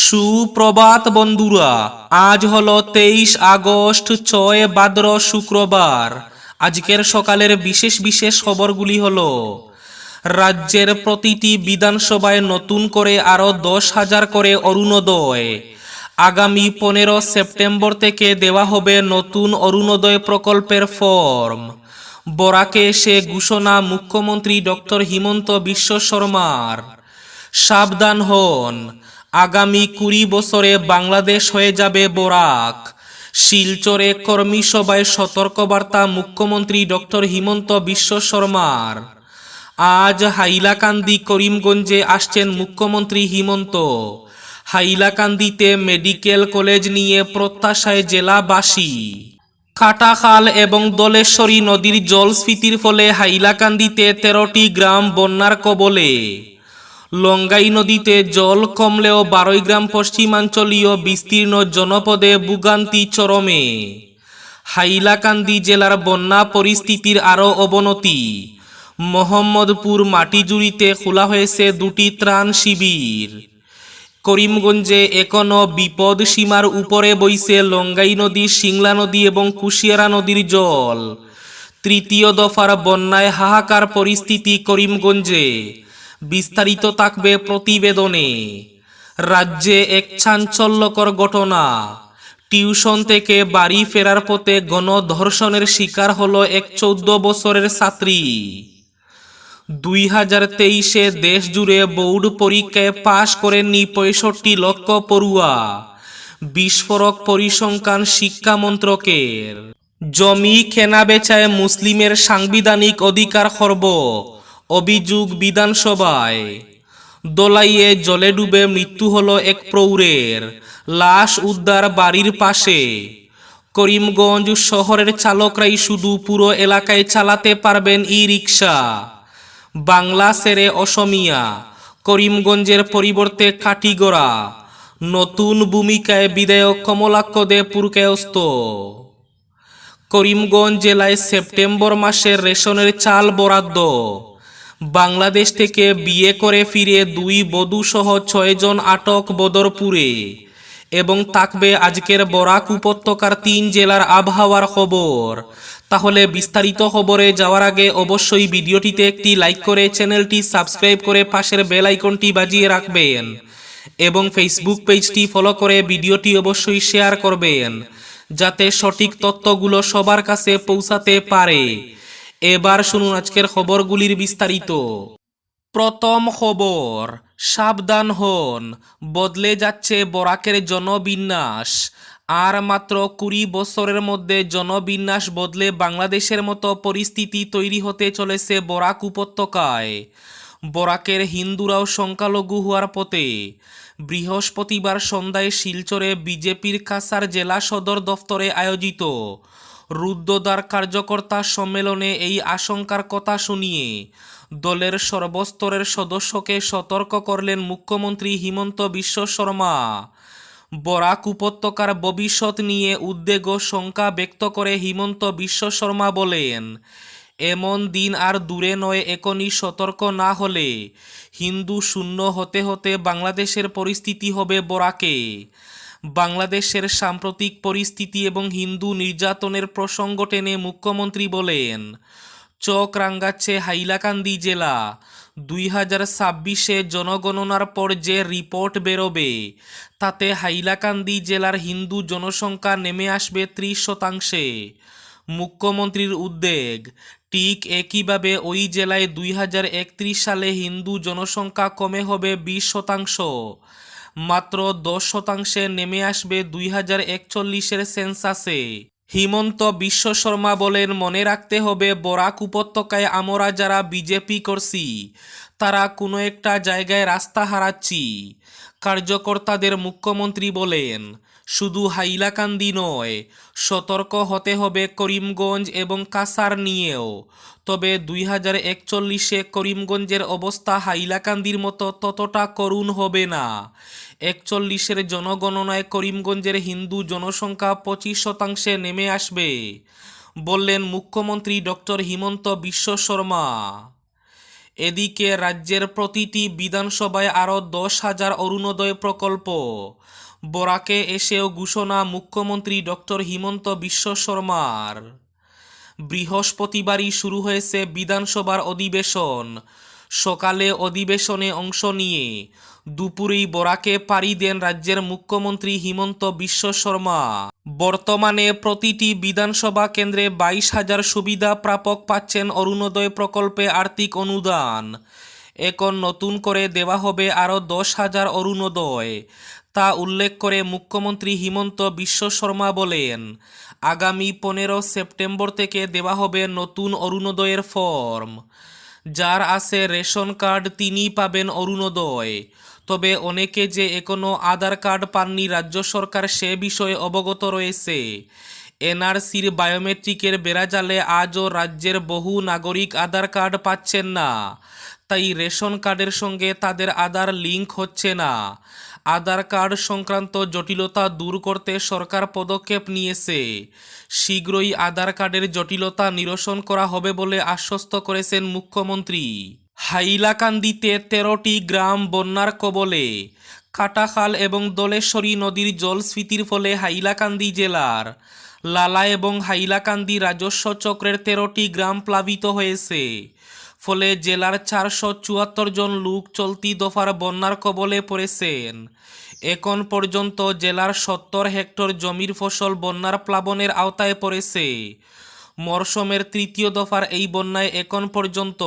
সুপ্রভাত বন্ধুরা, আজ হলো তেইশ আগস্ট, ছয় ভাদ্র শুক্রবার। আজকের সকালের বিশেষ বিশেষ খবরগুলি হল, রাজ্যের প্রতিটি বিধানসভায় নতুন করে আরও দশ হাজার করে অরুণোদয়। আগামী পনেরো সেপ্টেম্বর থেকে দেওয়া হবে নতুন অরুণোদয় প্রকল্পের ফর্ম। বরাকে সে ঘোষণা মুখ্যমন্ত্রী ডক্টর হিমন্ত বিশ্ব শর্মার। সাবধান হন আগামী কুড়ি বছরে বাংলাদেশ হয়ে যাবে বরাক। শিলচরে কর্মী সভায় সতর্কবার্তা মুখ্যমন্ত্রী ডক্টর হিমন্ত বিশ্ব শর্মার। আজ হাইলাকান্দি করিমগঞ্জে আসছেন মুখ্যমন্ত্রী হিমন্ত। হাইলাকান্দিতে মেডিকেল কলেজ নিয়ে প্রত্যাশায় জেলাবাসী। কাটাখাল এবং দলেশ্বরী নদীর জলস্ফীতির ফলে হাইলাকান্দিতে তেরোটি গ্রাম বন্যার কবলে। লঙ্গাই নদীতে জল কমলেও বারোই গ্রাম পশ্চিমাঞ্চলীয় বিস্তীর্ণ জনপদে ভোগান্তি চরমে। হাইলাকান্দি জেলার বন্যা পরিস্থিতির আরও অবনতি। মোহাম্মদপুর মাটিজুড়িতে খোলা হয়েছে দুটি ত্রাণ শিবির। করিমগঞ্জে এখনও বিপদ সীমার উপরে বইছে লঙ্গাই নদী, সিংলা নদী এবং কুশিয়ারা নদীর জল। তৃতীয় দফার বন্যায় হাহাকার পরিস্থিতি করিমগঞ্জে। বিস্তারিত থাকবে প্রতিবেদনে। রাজ্যে এক চাঞ্চল্যকর ঘটনা। টিউশন থেকে বাড়ি ফেরার পথে গণধর্ষণের শিকার হলো এক চৌদ্দ বছরের ছাত্রী। দুই হাজার তেইশে দেশ জুড়ে বোর্ড পরীক্ষায় পাশ করেননি পঁয়ষট্টি লক্ষ পড়ুয়া। বিস্ফোরক পরিসংখ্যান শিক্ষা মন্ত্রকের। জমি, কেনা বেচায় মুসলিমের সাংবিধানিক অধিকার খর্ব। অভিযোগ বিধানসভায়। দোলাইয়ে জলে ডুবে মৃত্যু হলো এক প্রৌরের লাশ উদ্ধার বাড়ির পাশে। করিমগঞ্জ শহরের চালকরাই শুধু পুরো এলাকায় চালাতে পারবেন ই রিক্সা বাংলা সেরে অসমিয়া। করিমগঞ্জের পরিবর্তে কাটিগড়া নতুন ভূমিকায় বিধায়ক কমলাক্ষ দে পুরকায়স্ত করিমগঞ্জ জেলায় সেপ্টেম্বর মাসের রেশনের চাল বরাদ্দ। বাংলাদেশ থেকে বিয়ে করে ফিরে দুই বধূ সহ ছয়জন আটক বদরপুরে। এবং থাকবে আজকের বরাক উপত্যকার তিন জেলার আবহাওয়ার খবর। তাহলে বিস্তারিত খবরে যাওয়ার আগে অবশ্যই ভিডিওটিতে একটি লাইক করে চ্যানেলটি সাবস্ক্রাইব করে পাশের বেল আইকনটি বাজিয়ে রাখবেন। এবং ফেসবুক পেজটি ফলো করে ভিডিওটি অবশ্যই শেয়ার করবেন। যাতে সঠিক তথ্যগুলো সবার কাছে পৌঁছাতে পারে। এবার শুনুন আজকের খবরগুলির বিস্তারিত। প্রথম খবর, সাবধান হন, বদলে যাচ্ছে বরাকের জনবিন্যাস। আর মাত্র কুড়ি বছরের মধ্যে জনবিন্যাস বদলে বাংলাদেশের মতো পরিস্থিতি তৈরি হতে চলেছে বরাক উপত্যকায়। বরাকের হিন্দুরাও সংখ্যালঘু হওয়ার পথে। বৃহস্পতিবার সন্ধ্যায় শিলচরে বিজেপির কাসার জেলা সদর দফতরে আয়োজিত রুদ্রদ্বার কার্যকর্তা সম্মেলনে এই আশঙ্কার কথা শুনিয়ে দলের সর্বস্তরের সদস্যকে সতর্ক করলেন মুখ্যমন্ত্রী হিমন্ত বিশ্ব শর্মা। বরাক উপত্যকার ভবিষ্যৎ নিয়ে উদ্বেগ ও শঙ্কা ব্যক্ত করে হিমন্ত বিশ্ব শর্মা বলেন, এমন দিন আর দূরে নয়, এখনই সতর্ক না হলে হিন্দু শূন্য হতে হতে বাংলাদেশের পরিস্থিতি হবে বরাকে। বাংলাদেশের সাম্প্রতিক পরিস্থিতি এবং হিন্দু নির্যাতনের প্রসঙ্গ টেনে মুখ্যমন্ত্রী বলেন চোখ রাঙ্গাচ্ছে হাইলাকান্দি জেলা। দুই হাজার ছাব্বিশে জনগণনার পর যে রিপোর্ট বেরোবে, তাতে হাইলাকান্দি জেলার হিন্দু জনসংখ্যা নেমে আসবে ত্রিশ শতাংশে। মুখ্যমন্ত্রীর উদ্বেগ, ঠিক একইভাবে ওই জেলায় দুই হাজার একত্রিশ সালে হিন্দু জনসংখ্যা কমে হবে বিশ শতাংশ। মাত্র দশ শতাংশে নেমে আসবে দুই হাজার একচল্লিশের সেন্সাসে। হিমন্ত বিশ্ব শর্মা বলেন, মনে রাখতে হবে, বরাক উপত্যকায় আমরা যারা বিজেপি করছি, তারা কোনো একটা জায়গায় রাস্তা হারাচ্ছি। কার্যকর্তাদের মুখ্যমন্ত্রী বলেন শুধু হাইলাকান্দি নয়, সতর্ক হতে হবে করিমগঞ্জ এবং কাসার নিয়েও। তবে দুই হাজার একচল্লিশে করিমগঞ্জের অবস্থা হাইলাকান্দির মতো ততটা করুণ হবে না। একচল্লিশের জনগণনায় করিমগঞ্জের হিন্দু জনসংখ্যা পঁচিশ শতাংশে নেমে আসবে, বললেন মুখ্যমন্ত্রী ডক্টর হিমন্ত বিশ্ব শর্মা। এদিকে রাজ্যের প্রতিটি বিধানসভায় আরও দশ হাজার অরুণোদয় প্রকল্প বরাকে এসেও ঘোষণা মুখ্যমন্ত্রী ডক্টর হিমন্ত বিশ্ব শর্মার। বৃহস্পতিবারই শুরু হয়েছে বিধানসভার অধিবেশন। সকালে অধিবেশনে অংশ নিয়ে দুপুরেই বরাকে পাড়ি দেন রাজ্যের মুখ্যমন্ত্রী হিমন্ত বিশ্ব শর্মা। বর্তমানে প্রতিটি বিধানসভা কেন্দ্রে বাইশ হাজার সুবিধা প্রাপক পাচ্ছেন অরুণোদয় প্রকল্পে আর্থিক অনুদান। এখন নতুন করে দেওয়া হবে আরও দশ হাজার অরুণোদয়। তা উল্লেখ করে মুখ্যমন্ত্রী হিমন্ত বিশ্ব শর্মা বলেন, আগামী পনেরো সেপ্টেম্বর থেকে দেওয়া হবে নতুন অরুণোদয়ের ফর্ম। যার আছে রেশন কার্ড তিনি পাবেন অরুণোদয়। তবে অনেকে যে এখনও আধার কার্ড পাননি রাজ্য সরকার সে বিষয়ে অবগত রয়েছে। এনআরসির বায়োমেট্রিকের বেড়াজালে আজও রাজ্যের বহু নাগরিক আধার কার্ড পাচ্ছেন না। তাই রেশন কার্ডের সঙ্গে তাদের আধার লিঙ্ক হচ্ছে না। আধার কার্ড সংক্রান্ত জটিলতা দূর করতে সরকার পদক্ষেপ নিয়েছে। শীঘ্রই আধার কার্ডের জটিলতা নিরসন করা হবে বলে আশ্বস্ত করেছেন মুখ্যমন্ত্রী। হাইলাকান্দিতে তেরোটি গ্রাম বন্যার কবলে, কাটাখাল এবং দলেশ্বরী নদীর জলস্ফীতির ফলে হাইলাকান্দি জেলার লালা এবং হাইলাকান্দি রাজস্ব চক্রের তেরোটি গ্রাম প্লাবিত হয়েছে। ফলে জেলার চারশো চুয়াত্তর জন লোক চলতি দফার বন্যার কবলে পড়েছেন। এখন পর্যন্ত জেলার সত্তর হেক্টর জমির ফসল বন্যার প্লাবনের আওতায় পড়েছে। মরশুমের তৃতীয় দফার এই বন্যায় এখন পর্যন্ত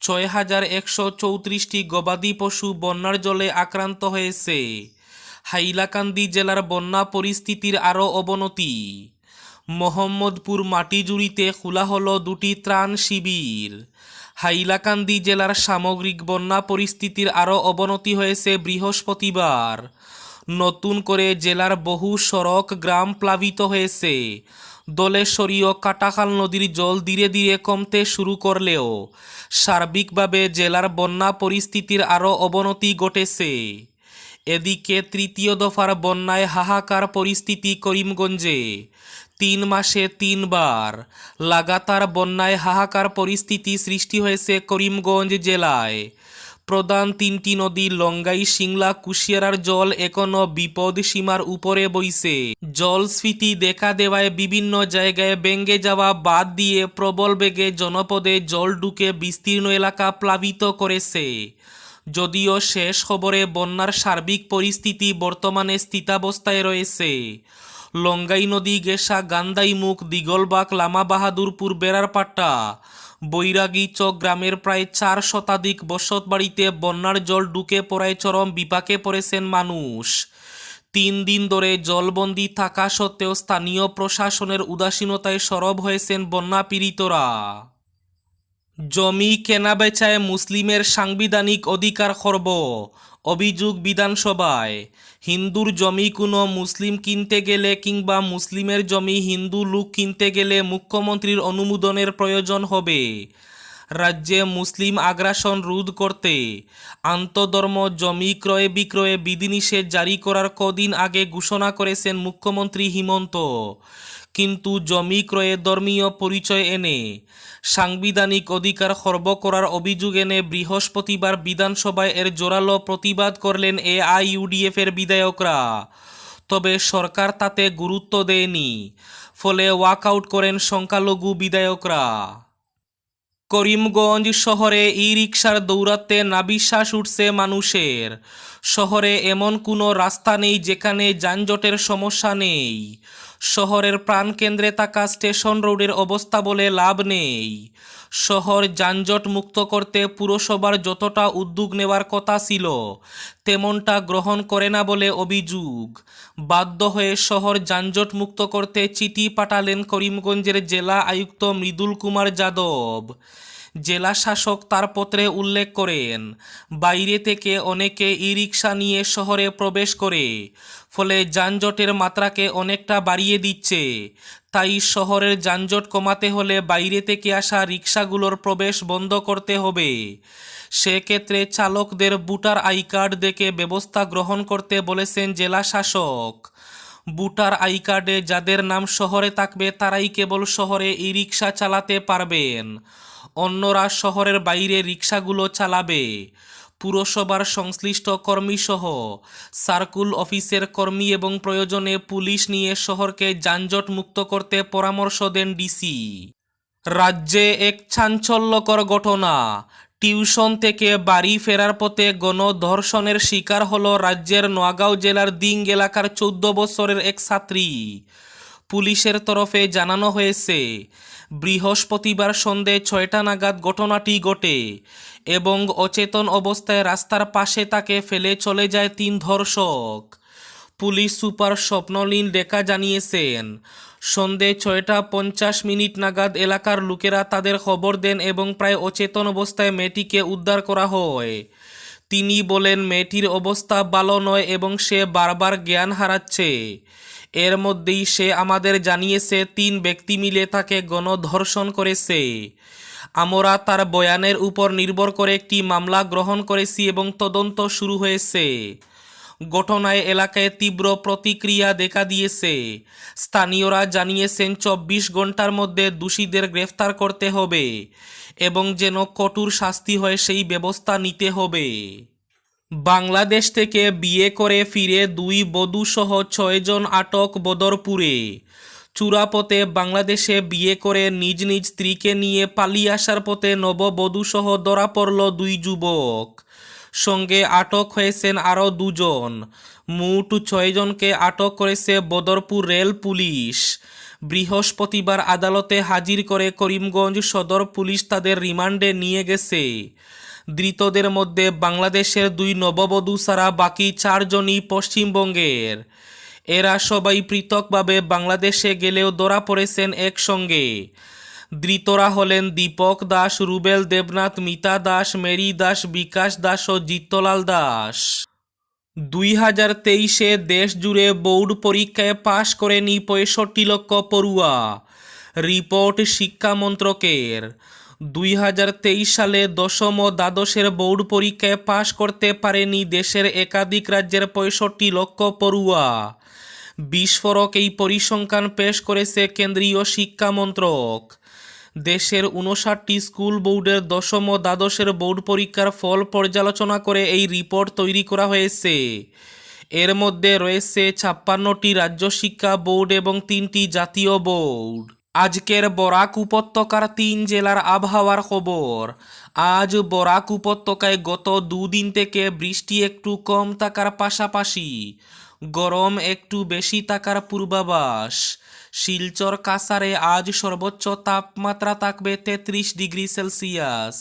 ছয় হাজার একশো চৌত্রিশটি গবাদি পশু বন্যার জলে আক্রান্ত হয়েছে। হাইলাকান্দি জেলার বন্যা পরিস্থিতির আরও অবনতি। মোহাম্মদপুর মাটিজুড়িতে খোলা হলো দুটি ত্রাণ শিবির। হাইলাকান্দি জেলার সামগ্রিক বন্যা পরিস্থিতির আরও অবনতি হয়েছে বৃহস্পতিবার। নতুন করে জেলার বহু সড়ক গ্রাম প্লাবিত হয়েছে। দলেশ্বরী ও কাটাখাল নদীর জল ধীরে ধীরে কমতে শুরু করলেও সার্বিকভাবে জেলার বন্যা পরিস্থিতির আরও অবনতি ঘটেছে। এদিকে তৃতীয় দফার বন্যায় হাহাকার পরিস্থিতি করিমগঞ্জে। তিন মাসে তিনবার। লাগাতার বন্যায় হাহাকার পরিস্থিতি সৃষ্টি হয়েছে করিমগঞ্জ জেলায়। প্রধান তিনটি নদী লঙ্গাই, সিংলা, কুশিয়ারার জল এখনও বিপদ সীমার উপরে বইছে। জলস্ফীতি দেখা দেওয়ায় বিভিন্ন জায়গায় বেঙ্গে যাওয়া বাদ দিয়ে প্রবল বেগে জনপদে জল ঢুকে বিস্তীর্ণ এলাকা প্লাবিত করেছে। যদিও শেষ খবরে বন্যার সার্বিক পরিস্থিতি বর্তমানে স্থিতাবস্থায় রয়েছে। লঙ্গাই নদী, গেসা গান্দাইমুখ দিগলবাগ লামা বাহাদুরপুর বেড়ারপাট্টা বৈরাগী চক গ্রামের প্রায় চার শতাধিক বসত বাড়িতে বন্যার জল ঢুকে পড়ায় চরম বিপাকে পড়েছেন মানুষ। তিন দিন ধরে জলবন্দি থাকা সত্ত্বেও স্থানীয় প্রশাসনের উদাসীনতায় সরব হয়েছেন বন্যা পীড়িতরা। জমি কেনাবেচায় মুসলিমের সাংবিধানিক অধিকার খর্ব, অভিযোগ বিধানসভায়। হিন্দুর জমি কোনো মুসলিম কিনতে গেলে কিংবা মুসলিমের জমি হিন্দু লোক কিনতে গেলে মুখ্যমন্ত্রীর অনুমোদনের প্রয়োজন হবে। রাজ্যে মুসলিম আগ্রাসন রোধ করতে আন্তধর্ম জমি ক্রয় বিক্রয়ে বিধিনিষেধ জারি করার কদিন আগে ঘোষণা করেছেন মুখ্যমন্ত্রী হিমন্ত। কিন্তু জমি ক্রয়ে ধর্মীয় পরিচয় এনে। সাংবিধানিক অধিকার খর্ব করার অভিযোগ এনে বৃহস্পতিবার বিধানসভায় এর জোরালো প্রতিবাদ করলেন এ আইইউডিএফ এর বিধায়করা। তবে সরকার তাতে গুরুত্ব দেয়নি। ফলে ওয়াকআউট করেন সংখ্যালঘু বিধায়করা। করিমগঞ্জ শহরে ই রিক্সার দৌরাত্মে নাবিশ্বাস উঠছে মানুষের শহরে এমন কোনো রাস্তা নেই যেখানে যানজটের সমস্যা নেই। শহরের প্রাণকেন্দ্রে থাকা স্টেশন রোডের অবস্থা বলে লাভ নেই। শহর যানজট মুক্ত করতে পুরসভার যতটা উদ্যোগ নেওয়ার কথা ছিল, তেমনটা গ্রহণ করে না বলে অভিযোগ। বাধ্য হয়ে শহর যানজট মুক্ত করতে চিঠি পাঠালেন করিমগঞ্জের জেলা আয়ুক্ত মৃদুল কুমার যাদব। জেলা শাসক তার পত্রে উল্লেখ করেন, বাইরে থেকে অনেকে ই রিক্সা নিয়ে শহরে প্রবেশ করে, ফলে যানজটের মাত্রাকে অনেকটা বাড়িয়ে দিচ্ছে। তাই শহরের যানজট কমাতে হলে বাইরে থেকে আসা রিক্সাগুলোর প্রবেশ বন্ধ করতে হবে। সেক্ষেত্রে চালকদের বুটার আই কার্ড দেখে ব্যবস্থা গ্রহণ করতে বলেছেন জেলা শাসক বুটার আই কার্ডে যাদের নাম শহরে থাকবে তারাই কেবল শহরে ই রিক্সা চালাতে পারবেন। অন্যরা শহরের বাইরে রিক্সাগুলো চালাবে। পুরসভার সংশ্লিষ্ট কর্মীসহ সার্কুল অফিসের কর্মী এবং প্রয়োজনে পুলিশ নিয়ে শহরকে যানজট মুক্ত করতে পরামর্শ দেন ডিসি। রাজ্যে এক চাঞ্চল্যকর ঘটনা। টিউশন থেকে বাড়ি ফেরার পথে গণধর্ষণের শিকার হল রাজ্যের নোয়াগাঁও জেলার দিং এলাকার চৌদ্দ বছরের এক ছাত্রী। পুলিশের তরফে জানানো হয়েছে বৃহস্পতিবার সন্ধে ছয়টা নাগাদ ঘটনাটি ঘটে এবং অচেতন অবস্থায় রাস্তার পাশে তাকে ফেলে চলে যায় তিন ধর্ষক। পুলিশ সুপার স্বপ্নলীল ডেকা জানিয়েছেন, সন্ধে ছয়টা পঞ্চাশ মিনিট নাগাদ এলাকার লোকেরা তাদের খবর দেন এবং প্রায় অচেতন অবস্থায় মেয়েটিকে উদ্ধার করা হয়। তিনি বলেন, মেয়েটির অবস্থা ভালো নয় এবং সে বারবার জ্ঞান হারাচ্ছে। এর মধ্যেই সে আমাদের জানিয়েছে, তিন ব্যক্তি মিলে তাকে গণধর্ষণ করেছে। আমরা তার বয়ানের উপর নির্ভর করে একটি মামলা গ্রহণ করেছি এবং তদন্ত শুরু হয়েছে। ঘটনায় এলাকায় তীব্র প্রতিক্রিয়া দেখা দিয়েছে। স্থানীয়রা জানিয়েছেন, চব্বিশ ঘণ্টার মধ্যে দোষীদের গ্রেফতার করতে হবে এবং যেন কঠোর শাস্তি হয়, সেই ব্যবস্থা নিতে হবে। বাংলাদেশ থেকে বিয়ে করে ফিরে দুই বধূসহ ছয়জন আটক বদরপুরে। চূড়াপথে বাংলাদেশে বিয়ে করে নিজ নিজ স্ত্রীকে নিয়ে পালিয়ে আসার পথে নববধূসহ ধরা পড়ল দুই যুবক। সঙ্গে আটক হয়েছেন আরও দুজন। মোট ছয়জনকে আটক করেছে বদরপুর রেল পুলিশ। বৃহস্পতিবার আদালতে হাজির করে করিমগঞ্জ সদর পুলিশ তাদের রিমান্ডে নিয়ে গেছে। ধৃতদের মধ্যে বাংলাদেশের দুই নববধূ ছাড়া বাকি চারজনই পশ্চিমবঙ্গের। এরা সবাই পৃথকভাবে বাংলাদেশে গেলেও ধরা পড়েছেন একসঙ্গে। ধৃতরা হলেন দীপক দাস, রুবেল দেবনাথ, মিতা দাস, মেরি দাস, বিকাশ দাস ও জিত্তলাল দাস। দুই হাজার তেইশে দেশ জুড়ে বোর্ড পরীক্ষায় পাশ করেনি পঁয়ষট্টি লক্ষ পড়ুয়া। রিপোর্ট শিক্ষা মন্ত্রকের। দুই হাজার তেইশ সালে দশম ও দ্বাদশের বোর্ড পরীক্ষায় পাশ করতে পারেনি দেশের একাধিক রাজ্যের পঁয়ষট্টি লক্ষ পড়ুয়া। বিস্ফোরক এই পরিসংখ্যান পেশ করেছে কেন্দ্রীয় শিক্ষা মন্ত্রক। দেশের উনষাটটি স্কুল বোর্ডের দশম ও দ্বাদশের বোর্ড পরীক্ষার ফল পর্যালোচনা করে এই রিপোর্ট তৈরি করা হয়েছে। এর মধ্যে রয়েছে ছাপ্পান্নটি রাজ্য শিক্ষা বোর্ড এবং তিনটি জাতীয় বোর্ড। আজকের বরাক উপত্যকার তিন জেলার আবহাওয়ার খবর। আজ বরাক উপত্যকায় গত দুদিন থেকে বৃষ্টি একটু কম থাকার পাশাপাশি গরম একটু বেশি থাকার পূর্বাভাস। শিলচর কাসারে আজ সর্বোচ্চ তাপমাত্রা থাকবে তেত্রিশ ডিগ্রি সেলসিয়াস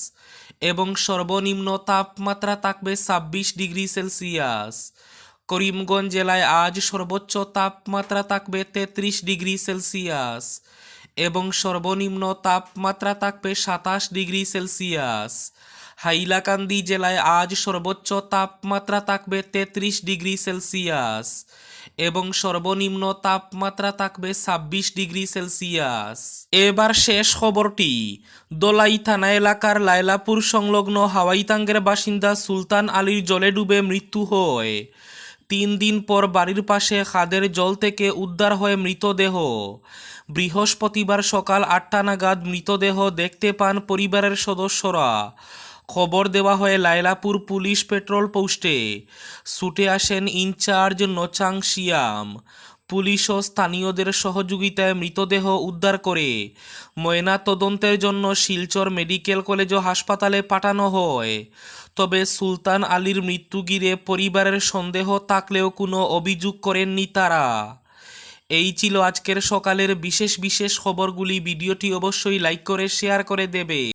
এবং সর্বনিম্ন তাপমাত্রা থাকবে ছাব্বিশ ডিগ্রি সেলসিয়াস। করিমগঞ্জ জেলায় আজ সর্বোচ্চ তাপমাত্রা থাকবে তেত্রিশ ডিগ্রি সেলসিয়াস। এবং সর্বনিম্ন তাপমাত্রা থাকবে সাতাশ ডিগ্রি সেলসিয়াস। হাইলাকান্দি জেলায় আজ সর্বোচ্চ তাপমাত্রা থাকবে তেত্রিশ ডিগ্রি সেলসিয়াস এবং সর্বনিম্ন তাপমাত্রা থাকবে ছাব্বিশ ডিগ্রি সেলসিয়াস। এবার শেষ খবরটি। দোলাই থানা এলাকার লায়লাপুর সংলগ্ন হাওয়াইতাঙ্গের বাসিন্দা সুলতান আলীর জলে ডুবে মৃত্যু হয়। তিন দিন পর বাড়ির পাশে খাদের জল থেকে উদ্ধার হয় মৃতদেহ। বৃহস্পতিবার সকাল আটটা নাগাদ মৃতদেহ দেখতে পান পরিবারের সদস্যরা। খবর দেওয়া হয় লাইলাপুর পুলিশ পেট্রোল পোস্টে। ছুটে আসেন ইনচার্জ নচাং শিয়াম। পুলিশ ও স্থানীয়দের সহযোগিতায় মৃতদেহ উদ্ধার করে। ময়না তদন্তের জন্য শিলচর মেডিকেল কলেজ ও হাসপাতালে পাঠানো হয়। তবে সুলতান আলীর মৃত্যু ঘিরে পরিবারের সন্দেহ থাকলেও কোনো অভিযোগ করেননি তারা। এই ছিল আজকের সকালের বিশেষ বিশেষ খবরগুলি। ভিডিওটি অবশ্যই লাইক করে, শেয়ার করে দেবে।